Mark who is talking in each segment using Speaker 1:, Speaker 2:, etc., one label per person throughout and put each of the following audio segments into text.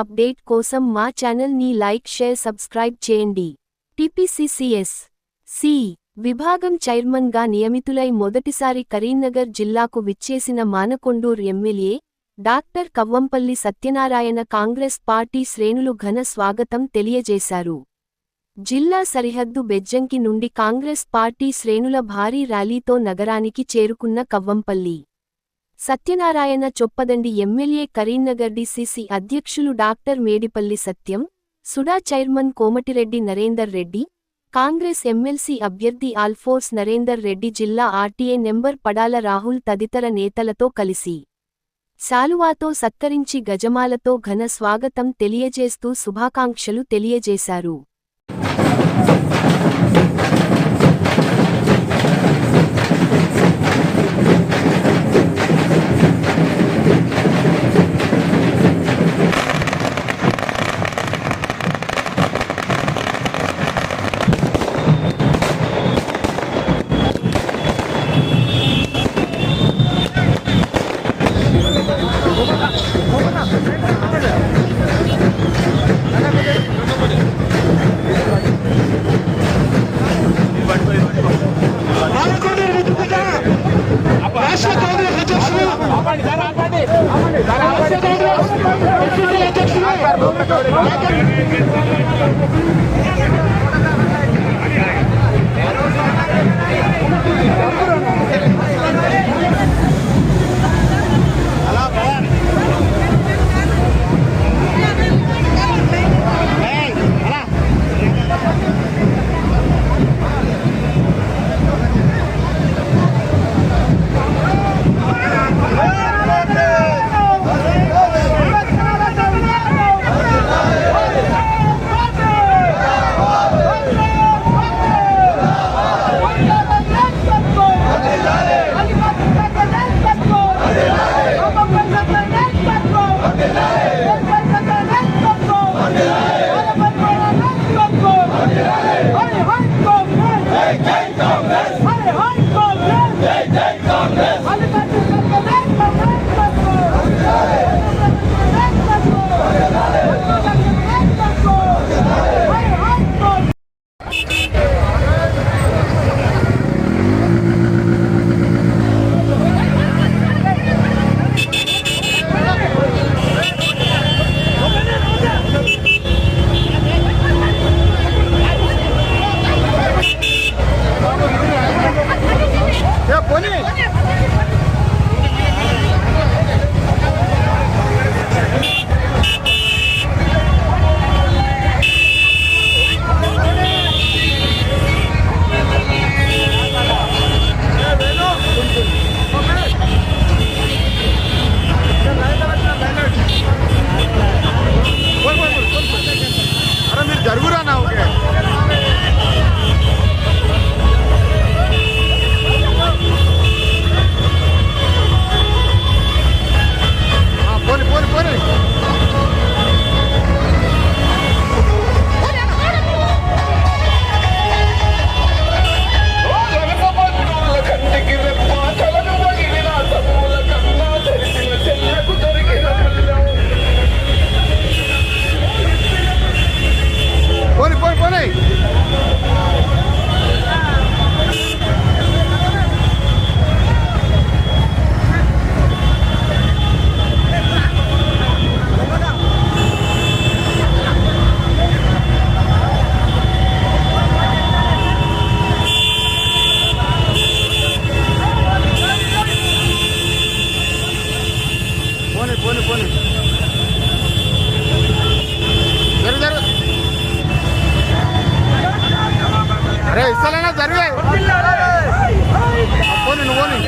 Speaker 1: Update కోసం మా ఛానల్ని లైక్ షేర్ సబ్స్క్రైబ్ చేయండి. టిపిసిసిఎస్ సి విభాగం చైర్మన్గా నియమితులై మొదటిసారి కరీంనగర్ జిల్లాకు విచ్చేసిన Manakondur MLA doctor Kavvampalli Satyanarayana Congress party శ్రేణులు ఘన స్వాగతం తెలియజేశారు. జిల్లా సరిహద్దు బెజ్జంకి నుండి కాంగ్రెస్ పార్టీ శ్రేణుల భారీ ర్యాలీతో నగరానికి చేరుకున్న కవ్వంపల్లి సత్యనారాయణ చొప్పదండి ఎమ్మెల్యే కరీంనగర్ డిసిసి అధ్యక్షులు doctor Medipalli Satyam SUDA chairman Komatireddy Narender Reddy Congress MLC అభ్యర్థి ఆల్ఫోర్స్ నరేందర్ రెడ్డి జిల్లా ఆర్టీఏ నెంబర్ పడాల రాహుల్ తదితర నేతలతో కలిసి శాలువాతో సత్కరించి గజమాలతో ఘన స్వాగతం తెలియజేస్తూ శుభాకాంక్షలు తెలియజేశారు.
Speaker 2: పోని పోని పోని. జరుగు జరుగు అరే ఇస్తాలేనా జరిగే. పోని నువ్వు పోని.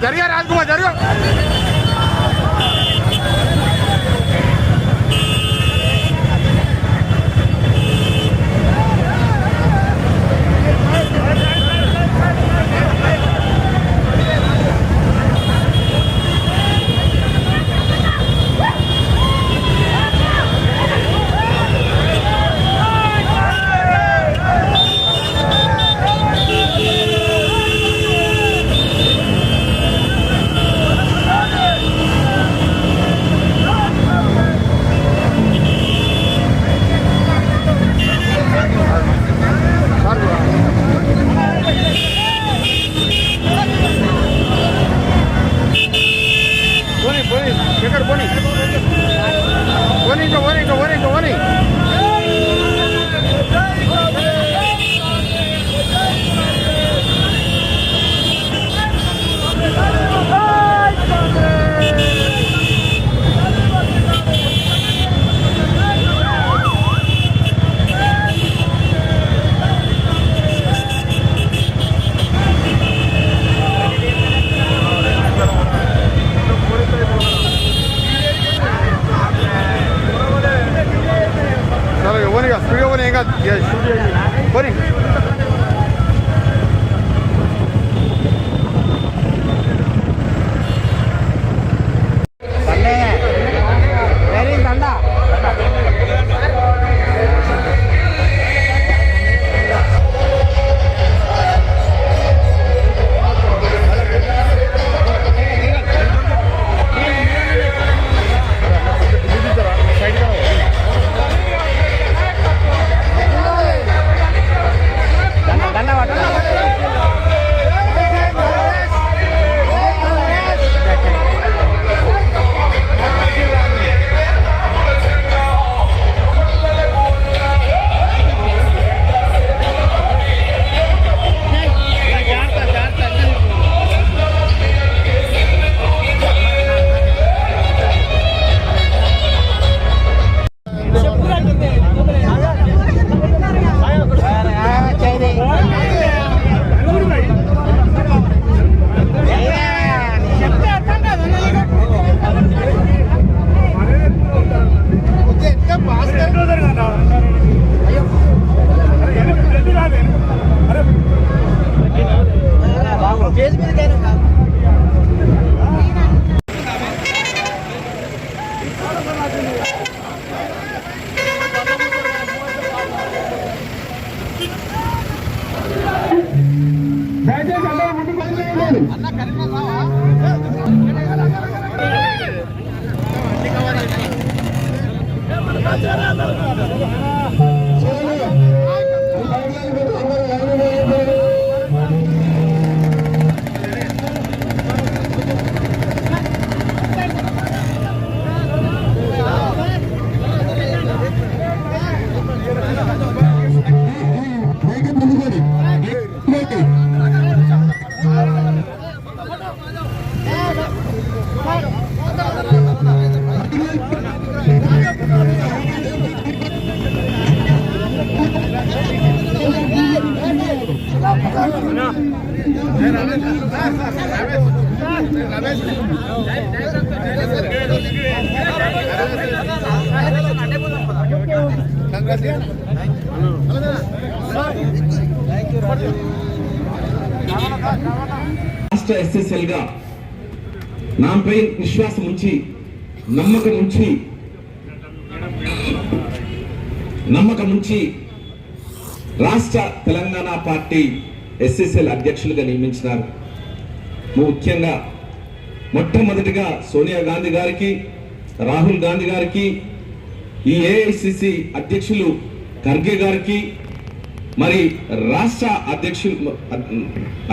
Speaker 2: జరిగా రాజ్కుమార్ జరుగు Raja Raja
Speaker 3: రాష్ట్ర ఎస్ఎస్ఎల్గా నాపై విశ్వాసం ఉంచి నమ్మకం ఉంచి నమ్మకం ఉంచి రాష్ట్ర తెలంగాణ పార్టీ ఎస్ఎస్ఎల్ అధ్యక్షులుగా నియమించినారు. ముఖ్యంగా మొట్టమొదటిగా సోనియా గాంధీ గారికి రాహుల్ గాంధీ గారికి ఈ ఏఐసిసి అధ్యక్షులు ఖర్గే గారికి మరి రాష్ట్ర అధ్యక్షులు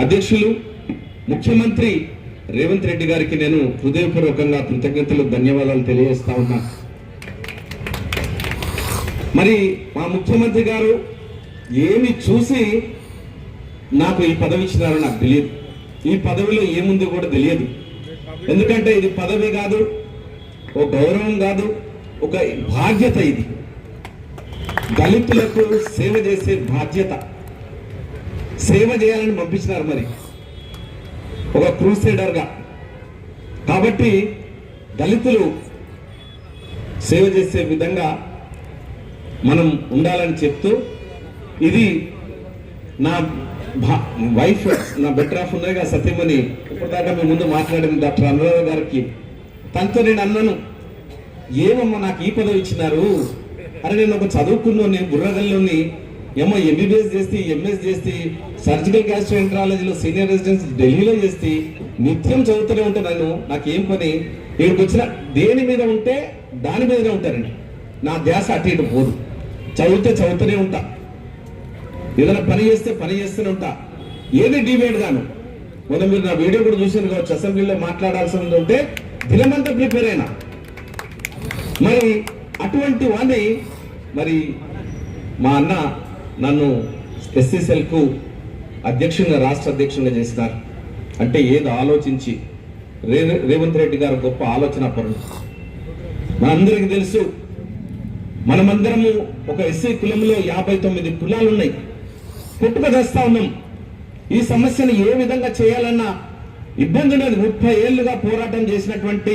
Speaker 3: అధ్యక్షులు ముఖ్యమంత్రి రేవంత్ రెడ్డి గారికి నేను హృదయపూర్వకంగా కృతజ్ఞతలు ధన్యవాదాలు తెలియజేస్తా ఉన్నా. మరి మా ముఖ్యమంత్రి గారు ఏమి చూసి నాకు ఈ పదవి ఇచ్చినారో నాకు తెలియదు. ఈ పదవిలో ఏముందో కూడా తెలియదు. ఎందుకంటే ఇది పదవి కాదు ఒక గౌరవం కాదు ఒక బాధ్యత ఇది. దళితులకు సేవ చేసే బాధ్యత. సేవ చేయాలని పంపించినారు మరి. ఒక క్రూసైడర్గా. కాబట్టి దళితులు సేవ చేసే విధంగా మనం ఉండాలని చెప్తూ ఇది నా వైఫ్ నా బెటర్ ఆఫ్ ఉన్నాయి కదా సత్యమని ఇప్పటిదాకా మీ ముందు మాట్లాడింది డాక్టర్ అనురాధ గారికి. తనతో నేను అన్నాను ఏమమ్మా నాకు ఈ పదవి ఇచ్చినారు? అరే నేను ఒక చదువుకున్నాను బుర్రగల్లోని ఏమో ఎంబీబీఎస్ చేస్తే ఎంఎస్ చేస్తే సర్జికల్ గ్యాస్ట్రోఎంట్రాలజీలో సీనియర్ రెసిడెన్స్ ఢిల్లీలో చేస్తే నిత్యం చదువుతూనే ఉంటాను నాకేం పని? ఇక్కడికి వచ్చిన దేని మీద ఉంటే దాని మీదనే ఉంటారండి నా ధ్యాస అటు ఇటు పోదు. చదివితే చదువుతూనే ఉంటా. ఏదైనా పని చేస్తే పని చేస్తూనే ఉంటా. ఏది డిబేట్ గాను? మొన్న మీరు నా వీడియో కూడా చూసారు కావచ్చు అసెంబ్లీలో మాట్లాడాల్సి ఉంటే దినమంతా ప్రిపేర్ అయినా. మరి అటువంటి వాడిని మరి మా అన్న నన్ను ఎస్సీసెల్కు అధ్యక్షునిగా రాష్ట్ర అధ్యక్షునిగా చేసినారు. అంటే ఏది ఆలోచించి రే రేవంత్ రెడ్డి గారు గొప్ప ఆలోచన పరుడు. మనందరికీ తెలుసు మనమందరము ఒక ఎస్సీ కులంలో యాభై తొమ్మిది కులాలు ఉన్నాయి పుట్టుక చేస్తా ఉన్నాం ఈ సమస్యను ఏ విధంగా చేయాలన్నా ఇబ్బంది ముప్పై ఏళ్ళుగా పోరాటం చేసినటువంటి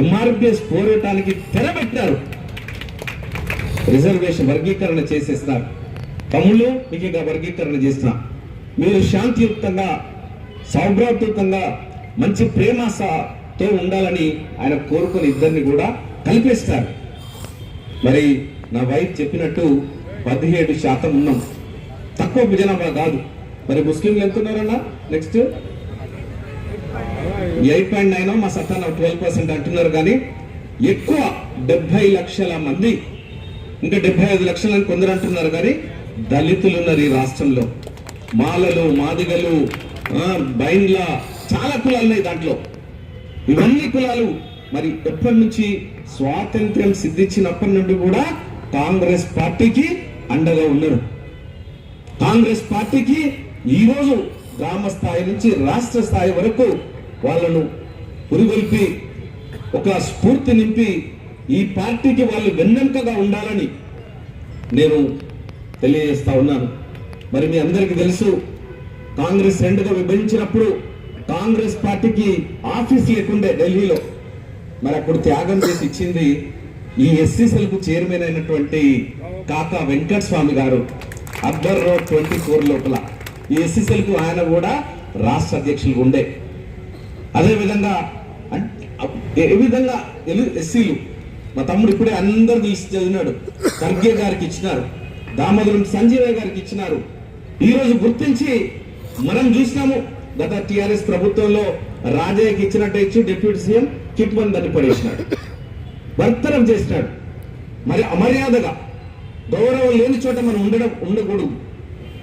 Speaker 3: ఎంఆర్పిఎస్ పోరాటానికి తెరబెట్టారు రిజర్వేషన్ వర్గీకరణ చేసేస్తారు తమ్ముళ్ళు మీకు ఇక వర్గీకరణ చేస్తున్నా మీరు శాంతియుక్తంగా సౌభ్రాతయుక్తంగా మంచి ప్రేమతో ఉండాలని ఆయన కోరుకుని ఇద్దరిని కూడా కలిపేస్తారు. మరి నా వైఫ్ చెప్పినట్టు పదిహేడు శాతం ఉన్నాం. తక్కువ జనాభా కాదు. మరి ముస్లింలు ఎంత ఉన్నారన్నా నెక్స్ట్ ఎయిట్ పాయింట్ నైన్ మా సత్తాన ట్వెల్వ్ పర్సెంట్ అంటున్నారు కానీ ఎక్కువ డెబ్బై లక్షల మంది ఇంకా డెబ్బై ఐదు లక్షలని కొందరు అంటున్నారు కానీ దళితులు ఉన్నారు ఈ రాష్ట్రంలో. మాలలు మాదిగలు బైన్ల బైండ్ల చాలా కులాలు ఉన్నాయి దాంట్లో. ఇవన్నీ కులాలు. మరి ఎప్పటి నుంచి స్వాతంత్ర్యం సిద్ధించినప్పటి నుండి కూడా కాంగ్రెస్ పార్టీకి అండగా ఉన్నారు. కాంగ్రెస్ పార్టీకి ఈరోజు గ్రామ స్థాయి నుంచి రాష్ట్ర స్థాయి వరకు వాళ్ళను పురిగొల్పి ఒక స్ఫూర్తి నింపి ఈ పార్టీకి వాళ్ళు వెన్నెంకగా ఉండాలని నేను తెలియజేస్తా ఉన్నాను. మరి మీ అందరికీ తెలుసు కాంగ్రెస్ రెండుగా విభజించినప్పుడు కాంగ్రెస్ పార్టీకి ఆఫీస్ లేకుండే ఢిల్లీలో మరి అప్పుడు త్యాగం చేసి ఇచ్చింది ఈ ఎస్సీసీలకు చైర్మన్ అయినటువంటి కాకా వెంకట స్వామి గారు. అక్బర్ రోడ్ ట్వంటీ ఫోర్ లోపల ఈ ఎస్సీసీలకు ఆయన కూడా రాష్ట్ర అధ్యక్షులు ఉండే. అదే విధంగా ఏ విధంగా ఎస్సీలు మా తమ్ముడు ఇప్పుడే అందరు తీసి చదివినాడు. ఖర్గే గారికి ఇచ్చినారు. దామోదరం సంజీవయ్య గారికి ఇచ్చినారు. ఈ రోజు గుర్తించి మనం చూసినాము. గత టిఆర్ఎస్ ప్రభుత్వంలో రాజయ్యకి ఇచ్చినట్టు ఇచ్చి డిప్యూటీ సీఎం కిట్ వన్ దాన్ని పడేసినాడు. భర్తనం చేసినాడు. మరి అమర్యాదగా గౌరవం లేని చోట మనం ఉండడం ఉండకూడదు.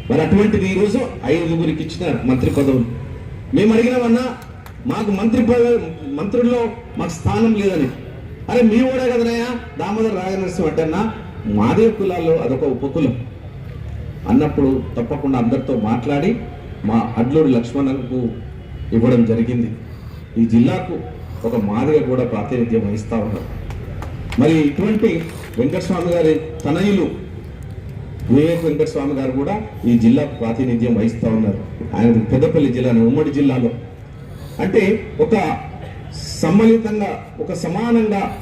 Speaker 3: మరి అటువంటిది ఈరోజు ఐదుగురికి ఇచ్చినారు మంత్రి పదవులు. మేము అడిగినామన్నా మాకు మంత్రి పద మంత్రుల్లో మాకు స్థానం లేదని. అరే మీ కూడా కదనయ్యా దామోదర్ రాజనరసింహ అంటే అన్న మాదే కులాల్లో అదొక ఉపకులం. అన్నప్పుడు తప్పకుండా అందరితో మాట్లాడి మా అడ్లూరి లక్ష్మణకు ఇవ్వడం జరిగింది. ఈ జిల్లాకు ఒక మాదిరిగా కూడా ప్రాతినిధ్యం వహిస్తూ ఉన్నారు మరి ఇటువంటి వెంకటస్వామి గారి తనయులు వివేక్ వెంకటస్వామి గారు కూడా ఈ జిల్లా ప్రాతినిధ్యం వహిస్తూ ఉన్నారు. ఆయన పెద్దపల్లి జిల్లాని ఉమ్మడి జిల్లాలో. అంటే ఒక సమ్మలితంగా ఒక సమానంగా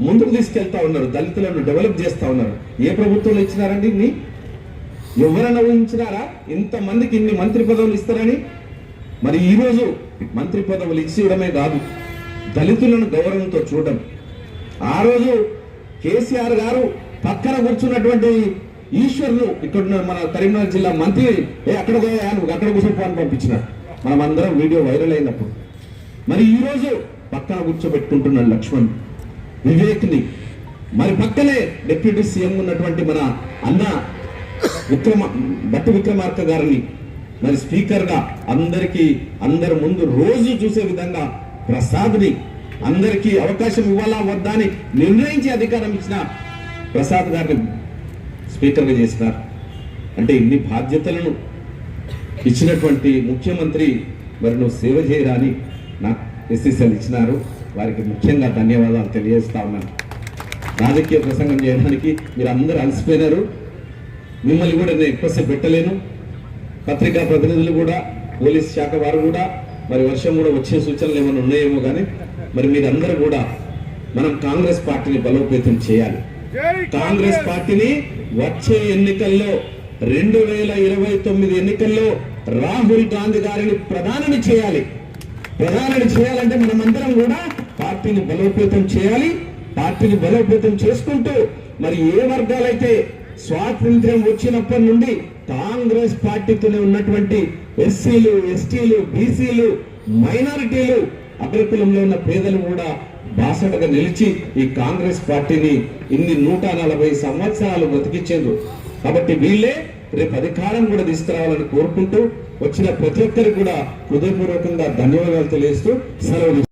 Speaker 3: ముందుకు తీసుకెళ్తా ఉన్నారు దళితులను డెవలప్ చేస్తూ ఉన్నారు. ఏ ప్రభుత్వంలో ఇచ్చినారండి ఇన్ని? ఎవరైనా ఊహించినారా? ఇంతమందికి ఇన్ని మంత్రి పదవులు ఇస్తారని? మరి ఈరోజు మంత్రి పదవులు ఇచ్చివడమే కాదు దళితులను గౌరవంతో చూడడం. ఆ రోజు కేసీఆర్ గారు పక్కన కూర్చున్నటువంటి ఈశ్వర్లు ఇక్కడ మన కరీంనగర్ జిల్లా మంత్రి ఏ అక్కడ అక్కడ కూర్చొని ఫోన్ పంపించినాడు మనం అందరం వీడియో వైరల్ అయినప్పుడు. మరి ఈరోజు పక్కన కూర్చోబెట్టుకుంటున్నాడు లక్ష్మణ్ వివేక్ని మరి పక్కనే డిప్యూటీ సీఎం ఉన్నటువంటి మన అన్న విక్రమ భట్టి విక్రమార్క గారిని మరి స్పీకర్గా అందరికీ అందరి ముందు రోజు చూసే విధంగా ప్రసాద్ని అందరికీ అవకాశం ఇవ్వాలా వద్దా అని నిర్ణయించి అధికారం ఇచ్చిన ప్రసాద్ గారిని స్పీకర్గా చేసినారు. అంటే ఇన్ని బాధ్యతలను ఇచ్చినటువంటి ముఖ్యమంత్రి మరి నువ్వు సేవ చేయరా అని నాకు ఎస్ఎస్ఎల్ ఇచ్చినారు. వారికి ముఖ్యంగా ధన్యవాదాలు తెలియజేస్తా ఉన్నాను. రాజకీయ ప్రసంగం చేయడానికి మీరు అందరూ అలసిపోయినారు. మిమ్మల్ని కూడా నేను ఎక్కువసేపు పెట్టలేను. పత్రికా ప్రతినిధులు కూడా పోలీస్ శాఖ వారు కూడా మరి వర్షం కూడా వచ్చే సూచనలు ఏమైనా ఉన్నాయేమో కానీ మరి మీరందరూ కూడా మనం కాంగ్రెస్ పార్టీని బలోపేతం చేయాలి. కాంగ్రెస్! పార్టీని వచ్చే ఎన్నికల్లో రెండు వేల ఇరవై తొమ్మిది ఎన్నికల్లో రాహుల్ గాంధీ గారిని ప్రధానిని చేయాలి. ప్రధానిని చేయాలంటే మనమందరం కూడా పార్టీని బలోపేతం చేయాలి. పార్టీని బలోపేతం చేసుకుంటూ మరి ఏ వర్గాలైతే స్వాతంత్ర్యం వచ్చినప్పటి నుండి కాంగ్రెస్ పార్టీతోనే ఉన్నటువంటి ఎస్సీలు ఎస్టీలు బీసీలు మైనారిటీలు అగ్రకులంలో ఉన్న పేదలు కూడా బాసటగా నిలిచి ఈ కాంగ్రెస్ పార్టీని ఇన్ని నూట నలభై సంవత్సరాలు బ్రతికించారు కాబట్టి వీళ్ళే రేపు అధికారం కూడా తీసుకురావాలని కోరుకుంటూ వచ్చిన ప్రతి ఒక్కరికి కూడా హృదయపూర్వకంగా ధన్యవాదాలు తెలియజేస్తూ సెలవు